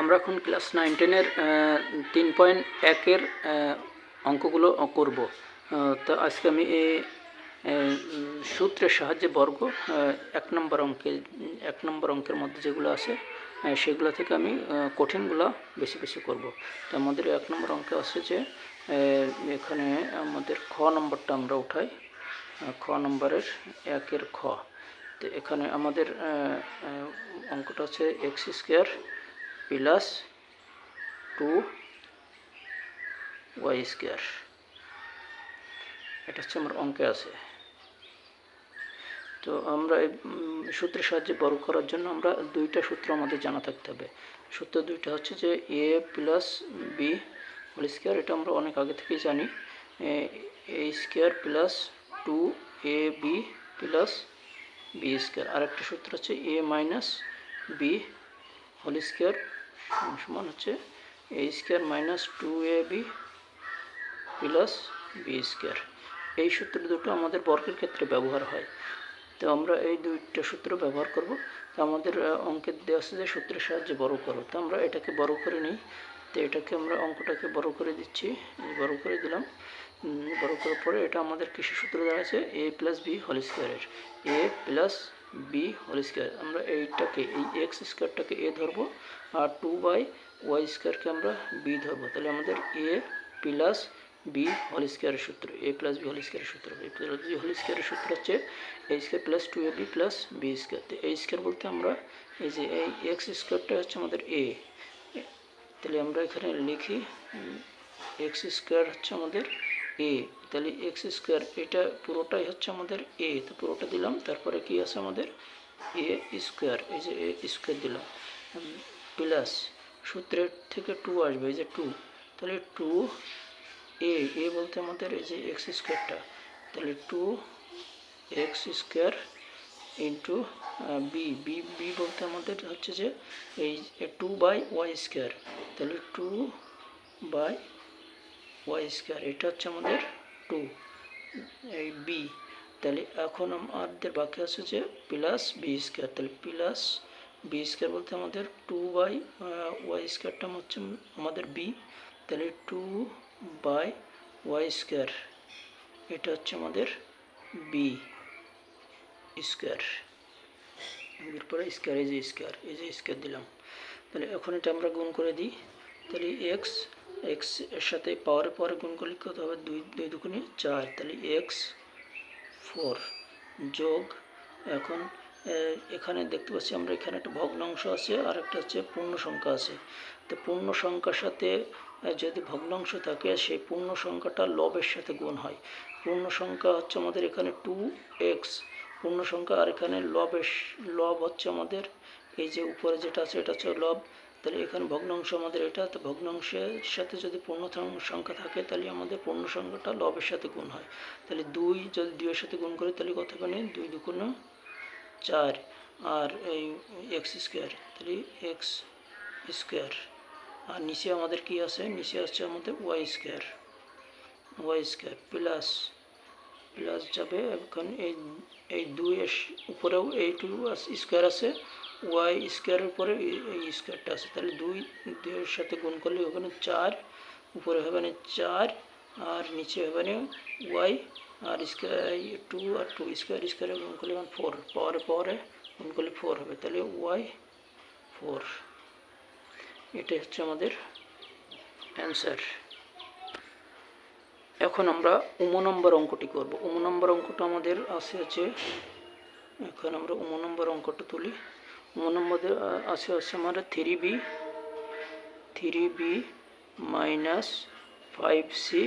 আমরা এখন class nine টেনের তিন পয়েন্ট একের অঙ্কগুলো করব। তো আজকে আমি এই সূত্রের সাহায্যে বর্গ এক নম্বর অঙ্কে এক নম্বর অঙ্কের মধ্যে যেগুলো আছে সেগুলো থেকে আমি কঠিনগুলো বেশি বেশি করব। তো আমাদের এক নম্বর অঙ্কে আছে যে এখানে আমাদের খ নম্বরটা আমরা উঠাই খ নম্বরের একের খ। তো এখানে আমাদের অঙ্কটা হচ্ছে x square plus two y square. এটা হচ্ছে আমার অঙ্কে আছে। তো আমরা এই সূত্রের সাহায্যে বড় করার জন্য আমরা দুইটা সূত্র আমাদের জানা থাকতে হবে। সূত্র দুইটা হচ্ছে যে a plus b whole square, এটা আমরা অনেক আগে থেকেই জানি। A square plus two a b plus b square. আরেকটা সূত্র হচ্ছে a minus b whole square সমান হচ্ছে a square minus two a b plus b square এই সূত্র দুটো আমাদের বর্গের ক্ষেত্রে ব্যবহার হয়। তো আমরা এই দুইটা সূত্র ব্যবহার করব। তো আমাদের অঙ্কের দেওয়া আছে যে সূত্রের সাহায্যে বড় করো। তো আমরা এটাকে বড় করে নিই। তো এটাকে আমরা অঙ্কটাকে বড় করে দিচ্ছি। বড় করে দিলাম। বড় করার পরে এটা আমাদের কৃষি সূত্র আছে এ প্লাস বি হোল স্কোয়ারের a plus b whole square আমরা এইটাকে, এই এক্স স্কোয়ারটাকে এ ধরবো। আর টু বাই ওয়াই স্কোয়ারকে আমরা বি ধরবো। তাহলে আমাদের এ প্লাস বি হোল স্কোয়ারের সূত্র এ প্লাস বি হোল স্কোয়ারের সূত্র এ প্লাস বি হোল স্কোয়ারের সূত্র হচ্ছে a square plus two a b plus b square তো এ স্কোয়ার বলতে আমরা এই যে এই এক্স স্কোয়ারটা হচ্ছে আমাদের এ তাহলে আমরা এখানে লিখি এক্স স্কোয়ার হচ্ছে আমাদের এ তাহলে এক্স স্কোয়ার এটা পুরোটাই হচ্ছে আমাদের এ তো পুরোটা দিলাম, তারপরে কি আছে আমাদের? এ স্কোয়ার এই যে এ স্কোয়ার দিলাম। প্লাস সূত্রের থেকে টু আসবে, এই যে টু তাহলে টু এ এ বলতে আমাদের এই যে এক্স স্কোয়ারটা তাহলে two x square into b b b বলতে আমাদের হচ্ছে যে এই টু বাই ওয়াই স্কোয়ার তাহলে টু বাই ওয়াই স্কোয়ার এটা হচ্ছে আমাদের টু এই বি তাহলে এখন আমাদের বাকি আছে যে প্লাস বি স্কোয়ার তাহলে প্লাস বি স্কোয়ার বলতে আমাদের টু বাই ওয়াই স্কোয়ারটা হচ্ছে আমাদের বি তাহলে টু বাই ওয়াই স্কোয়ার এটা হচ্ছে আমাদের বি স্কোয়ার এরপরে স্কোয়ার এই যে স্কোয়ার এই যে স্কোয়ার দিলাম। তাহলে এখন এটা আমরা গুণ করে দিই, তাহলে এক্স এক্সের সাথে পাওয়ারে পাওয়ারে গুণ করলে কত হবে? দুই দুই দুগুণে চার, তাহলে এক্স ফোর যোগ, এখন এখানে দেখতে পাচ্ছি আমরা এখানে একটা ভগ্নাংশ আছে, আর একটা হচ্ছে পূর্ণ সংখ্যা আছে। তো পূর্ণ সংখ্যার সাথে যদি ভগ্নাংশ থাকে, সেই পূর্ণ সংখ্যাটা লবের সাথে গুণ হয়। পূর্ণ সংখ্যা হচ্ছে আমাদের এখানে টু এক্স পূর্ণ সংখ্যা আর এখানে লবের লব হচ্ছে আমাদের এই যে উপরে যেটা আছে, এটা হচ্ছে লব। তাহলে এখানে ভগ্নাংশ আমাদের এটা, তো ভগ্নাংশের সাথে যদি পূর্ণ সংখ্যা থাকে, তাহলে আমাদের পূর্ণ সংখ্যাটা লবের সাথে গুণ হয়। তাহলে দুই যদি দুইয়ের সাথে গুণ করি, তাহলে কত মানে দুই দুগুণ চার আর এই এক্স স্কোয়ার তাহলে এক্স স্কোয়ার আর নিচে আমাদের কি আছে? নিচে আছে আমাদের y square y square plus plus যাবে এখন এই এই দুইয়ের উপরেও এই টু স্কোয়ার আছে ওয়াই স্কোয়ারের উপরে এই- এই স্কোয়ারটা আছে। তাহলে দুই, দুইয়ের সাথে গুণ করলে ওখানে চার, উপরে হবে না চার, আর নিচে হবে না ওয়াই আর স্কোয়ার টু আর টু স্কোয়ার স্কোয়ারে গুণ করলে এখন ফোর পাওয়ারে পাওয়ারে গুণ করলে ফোর হবে। তাহলে ওয়াই ফোর এটাই হচ্ছে আমাদের অ্যান্সার এখন আমরা উম নম্বর অঙ্কটি করব। উম নম্বর অঙ্কটা আমাদের আছে আছে এখন আমরা উম নম্বর অঙ্কটা তুলি। উম নম্বরে আছে আছে আমাদের three b three b minus five c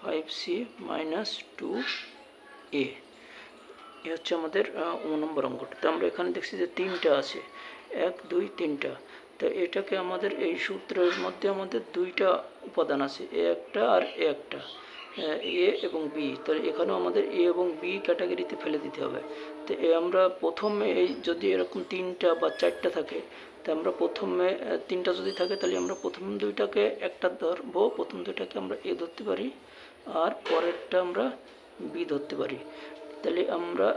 five c minus two a হচ্ছে আমাদের উম নম্বর অঙ্কটা। তো আমরা এখানে দেখছি যে তিনটা আছে। এক, দুই, তিনটা। তো এটাকে আমাদের এই সূত্রের মধ্যে আমাদের দুইটা উপাদান আছে। এ একটা আর এ একটা। এ এবং বি। তাহলে এখানেও আমাদের এ এবং বি ক্যাটাগরিতে ফেলে দিতে হবে। তো এ আমরা প্রথমে এই যদি এরকম তিনটা বা চারটা থাকে, তো আমরা প্রথমে তিনটা যদি থাকে, তাহলে আমরা প্রথম দুইটাকে একটা ধরবো। প্রথম দুইটাকে আমরা এ ধরতে পারি। আর পরেরটা আমরা বি ধরতে পারি। তাহলে আমরা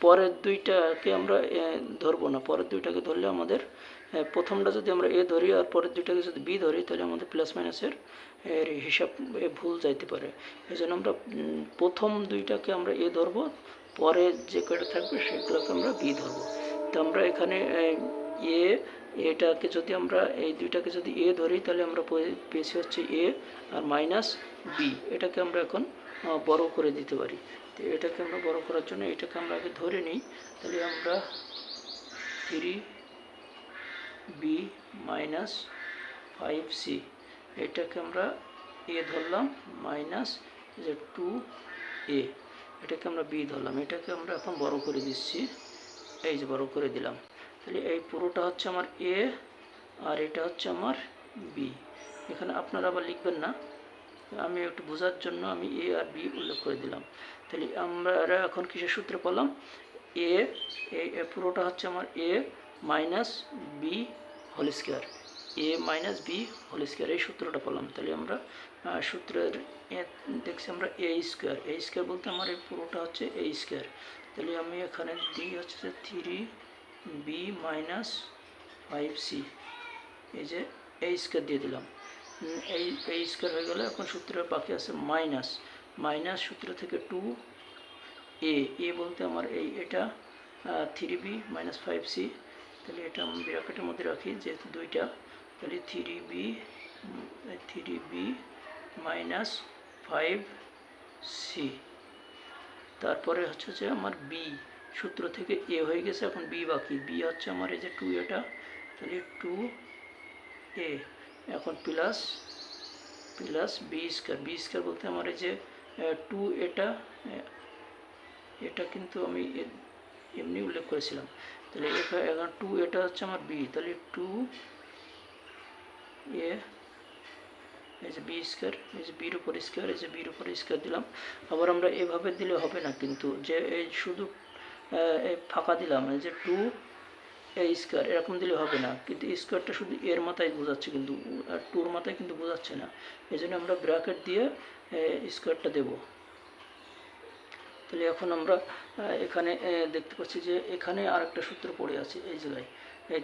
পরের দুইটাকে আমরা ধরবো না। পরের দুইটাকে ধরলে আমাদের প্রথমটা যদি আমরা এ ধরি আর পরের দুইটাকে যদি বি ধরি, তাহলে আমাদের প্লাস মাইনাসের এর হিসাব ভুল যাইতে পারে। এই জন্য আমরা প্রথম দুইটাকে আমরা এ ধরবো, পরে যে কয়টা থাকবে সেগুলোকে আমরা বি ধরবো। তো আমরা এখানে এ এটাকে যদি আমরা, এই দুইটাকে যদি এ ধরি, তাহলে আমরা পেয়েছি হচ্ছে এ আর মাইনাস বি এটাকে আমরা এখন বড় করে দিতে পারি। তো এটাকে আমরা বড় করার জন্য এটাকে আমরা আগে ধরে নিই। তাহলে আমরা three b minus five c এটাকে আমরা এ ধরলাম মাইনাস যে টু এ এটাকে আমরা বি ধরলাম। এটাকে আমরা এখন বড় করে দিচ্ছি। এই যে বড় করে দিলাম। তাহলে এই পুরোটা হচ্ছে আমার এ আর এটা হচ্ছে আমার বি এখানে আপনারা আবার লিখবেন না। আমি একটু বোঝার জন্য আমি এ আর বি উল্লেখ করে দিলাম। তাহলে আমরা এখন কিসের সূত্রে পেলাম? এ এই পুরোটা হচ্ছে আমার a minus b whole square a minus b whole square এই সূত্রটা পেলাম। তাহলে আমরা সূত্রের দেখছি আমরা এ স্কোয়ার এ স্কোয়ার বলতে আমার এই পুরোটা হচ্ছে এ স্কোয়ার তাহলে আমি এখানে দিই হচ্ছে three b minus five c. এই যে এ স্কোয়ার দিয়ে দিলাম। এই এই স্কোয়ার হয়ে গেলে এখন সূত্রের বাকি আছে মাইনাস। মাইনাস সূত্র থেকে টু এ। এ বলতে আমার এই, এটা three b minus five c. তাহলে এটা আমি ব্র্যাকেটের মধ্যে রাখি, যেহেতু দুইটা। তাহলে three b three b minus five c. তারপরে হচ্ছে যে আমার বি। সূত্র থেকে এ হয়ে গেছে, এখন বি বাকি। বি হচ্ছে আমার এই যে টু এটা। তাহলে টু এ এখন plus plus b square b square বলতে আমার এই যে টু এটা এটা কিন্তু আমি এমনি উল্লেখ করেছিলাম। তাহলে এখানে টু এটা হচ্ছে আমার বি তাহলে টু এ এই যে বি স্কোয়ার এই যে বির উপর স্কোয়ার এই যে বির উপর স্কোয়ার দিলাম। আবার আমরা এভাবে দিলে হবে না, কিন্তু যে, এই শুধু ফাঁকা দিলাম এই যে টু এই স্কোয়ার এরকম দিলে হবে না। কিন্তু স্কোয়ারটা শুধু এর মাথায় বোঝাচ্ছে কিন্তু, আর টুর মাথায় কিন্তু বোঝাচ্ছে না। এই জন্য আমরা ব্র্যাকেট দিয়ে স্কোয়ারটা দেবো। তাহলে এখন আমরা এখানে দেখতে পাচ্ছি যে এখানে আরেকটা সূত্র পড়ে আছে এই জায়গায়।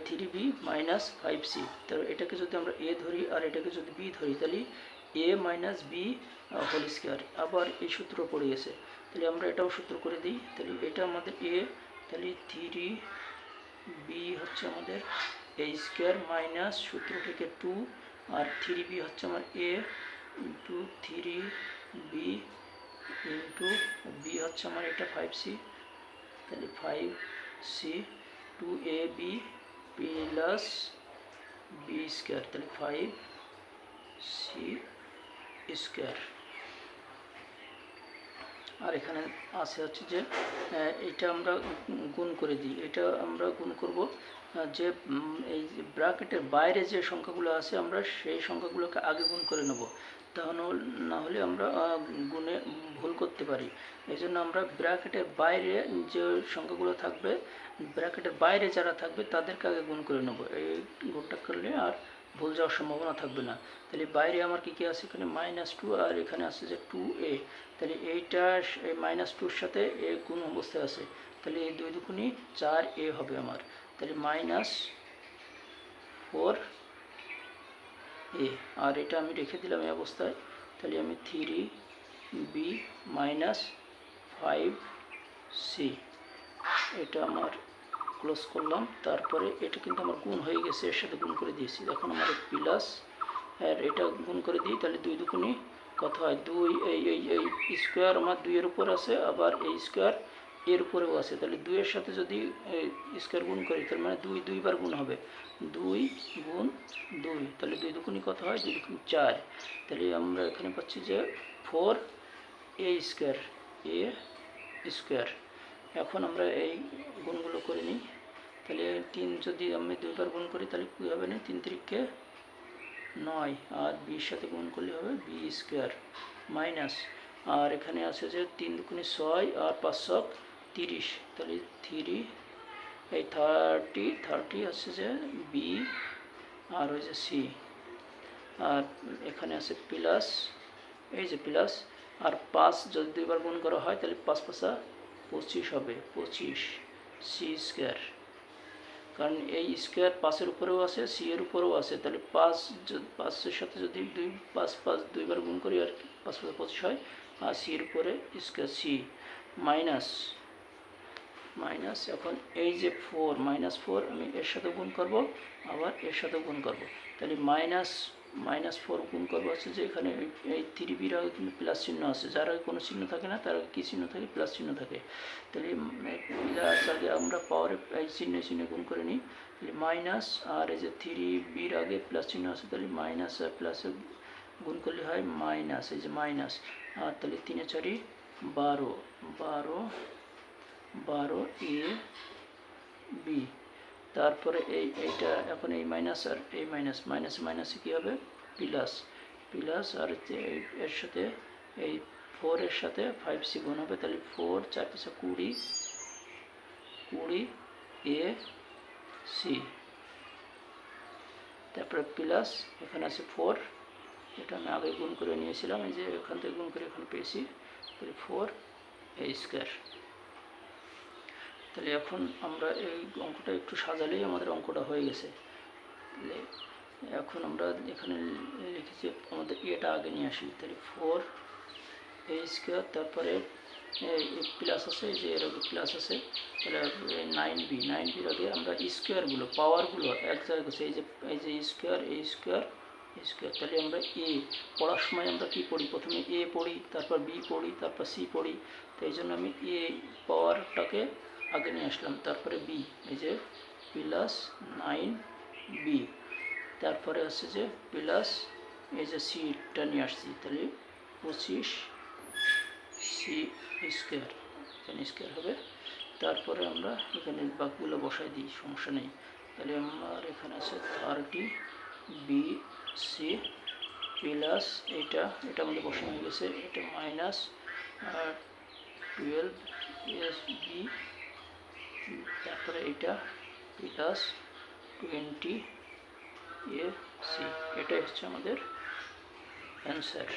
Three b minus five c তাহলে এটাকে যদি আমরা এ ধরি আর এটাকে যদি বি ধরি, তাহলে a minus b whole square আবার এই সূত্র পড়ে গেছে। তাহলে আমরা এটাও সূত্র করে দিই। তাহলে এটা আমাদের এ তাহলে থ্রি বি হচ্ছে আমাদের এ স্কোয়ার মাইনাস সূত্র থেকে টু আর থ্রি বি হচ্ছে আমার a into three b into b হচ্ছে আমার এটা ফাইভ সি তাহলে five c two a b plus b square তাহলে ফাইভ সি স্কোয়ার আর এখানে আছে হচ্ছে যে এটা আমরা গুণ করে দিই। এটা আমরা গুণ করব যে এই ব্র্যাকেটের বাইরে যে সংখ্যাগুলো আছে আমরা সেই সংখ্যাগুলোকে আগে গুণ করে নেব। তাহলে না হলে আমরা গুণে ভুল করতে পারি। এই জন্য আমরা ব্র্যাকেটের বাইরে যে সংখ্যাগুলো থাকবে, ব্র্যাকেটের বাইরে যারা থাকবে তাদেরকে আগে গুণ করে নেব। এই গুণটা করলে আর ভুল যাওয়ার সম্ভাবনা থাকবে না। তাহলে বাইরে আমার কী কী আছে এখানে? মাইনাস টু আর এখানে আছে যে টু এ তাহলে এইটা এই মাইনাস টুর সাথে এ গুণ অবস্থায় আছে। তাহলে এই দুই দুগুণই চার এ হবে আমার। তাহলে মাইনাস ফোর এ, আর এটা আমি রেখে দিলাম এই অবস্থায়। তাহলে আমি three b minus five c এটা আমার ক্লোজ করলাম। তারপরে এটা কিন্তু আমার গুণ হয়ে গেছে, এর সাথে গুণ করে দিয়েছি। এখন আমার প্লাস আর এটা গুণ করে দিই, তাহলে দুই দুগুণি কত হয়? দুই, এই এই এই স্কোয়ার আমার দুইয়ের উপর আছে, আবার এই স্কোয়ার এর উপরেও আছে। তাহলে দুইয়ের সাথে যদি স্কোয়ার গুণ করি, তার মানে দুই, দুইবার গুণ হবে। দুই গুণ দুই। তাহলে দুই দুগুণি কত হয়? দুই দুগুণ চার। তাহলে আমরা এখানে পাচ্ছি যে four a square a square এখন আমরা এই গুণগুলো করে নিই। তাহলে তিন যদি আমি দুইবার গুণ করি, তাহলে কী হবে না? তিন তিরিখকে নয়। আর বির সাথে গুণ করলে হবে বি স্কোয়ার মাইনাস আর এখানে আছে যে তিন দুগুণে ছয় আর পাঁচশো তিরিশ, তাহলে থ্রি এই থার্টি থার্টি আছে যে বি আর ওই যে সি আর এখানে আছে প্লাস এই যে প্লাস আর পাঁচ যদি দুইবার গুণ করা হয়, তাহলে পাঁচ পাঁচা পঁচিশ হবে, পঁচিশ সি স্কোয়ার কারণ এই স্কোয়ার পাঁচের উপরেও আছে সি এর উপরেও আছে, তাহলে পাঁচ পাঁচের সাথে যদি দুই, পাঁচ পাঁচ দুইবার গুণ করি আর কি, পাঁচ পাঁচ পঁচিশ হয়, আর সি এর উপরে স্কোয়ার সি মাইনাস মাইনাস এখন এই যে ফোর মাইনাস ফোর আমি এর সাথে গুণ করব, আবার এর সাথে গুণ করব। তাহলে মাইনাস মাইনাস ফোর গুণ করব হচ্ছে যে এখানে এই- এই থ্রি বির আগে কিন্তু প্লাস চিহ্ন আছে। যার আগে কোনো চিহ্ন থাকে না, তার আগে কী চিহ্ন থাকে? প্লাস চিহ্ন থাকে। তাহলে প্লাস আগে আমরা পাওয়ারে এই চিহ্নে চিহ্নে গুণ করে নিই। তাহলে মাইনাস আর এই যে থ্রি বির আগে প্লাস চিহ্ন আছে, তাহলে মাইনাস আর প্লাসে গুণ করলে হয় মাইনাস এই যে মাইনাস আর তাহলে তিনে চারি বারো বারো বারো এ বি। তারপরে এই, এইটা এখন এই মাইনাস আর এই মাইনাস মাইনাস মাইনাসে কী হবে? প্লাস প্লাস আর এই- এর সাথে, এই ফোরের সাথে ফাইভ সি গুণ হবে, তাহলে ফোর চার পাঁচে কুড়ি কুড়ি এ সি তারপরে প্লাস এখানে আছে ফোর এটা আমি আগে গুণ করে নিয়েছিলাম, এই যে এখান থেকে গুণ করে এখানে পেয়েছি ফোর এ স্কোয়ার তাহলে এখন আমরা এই অঙ্কটা একটু সাজালেই আমাদের অঙ্কটা হয়ে গেছে। তাহলে এখন আমরা এখানে লিখেছি আমাদের এটা আগে নিয়ে আসি। তাহলে ফোর এ স্কোয়ার তারপরে প্লাস আছে যে এর আগে প্লাস আছে, তাহলে নাইন বি নাইন বির আগে আমরা স্কোয়ারগুলো পাওয়ারগুলো এক জায়গায় করছি এই যে এই যে স্কোয়ার এই স্কোয়ার স্কোয়ার তাহলে আমরা এ পড়ার সময় আমরা কী পড়ি? প্রথমে এ পড়ি, তারপর বি পড়ি, তারপর সি পড়ি, তো এই জন্য আমি এ পাওয়ারটাকে আগে নিয়ে আসলাম। তারপরে বি এই যে প্লাস নাইন বি তারপরে হচ্ছে যে প্লাস এই যে সিটা নিয়ে আসছি। তাহলে পঁচিশ সি স্কোয়ার এখানে স্কোয়ার হবে। তারপরে আমরা এখানে বাকিগুলো বসাই দিই, সমস্যা নেই। তাহলে আমার এখানে আছে থার্টি বি সি প্লাস এইটা এটা আমাদের বসানো হয়ে গেছে। এটা মাইনাস টুয়েলভ এস বি তারপরে এটা প্লাস টোয়েন্টি এ সি এটাই হচ্ছে আমাদের অ্যান্সার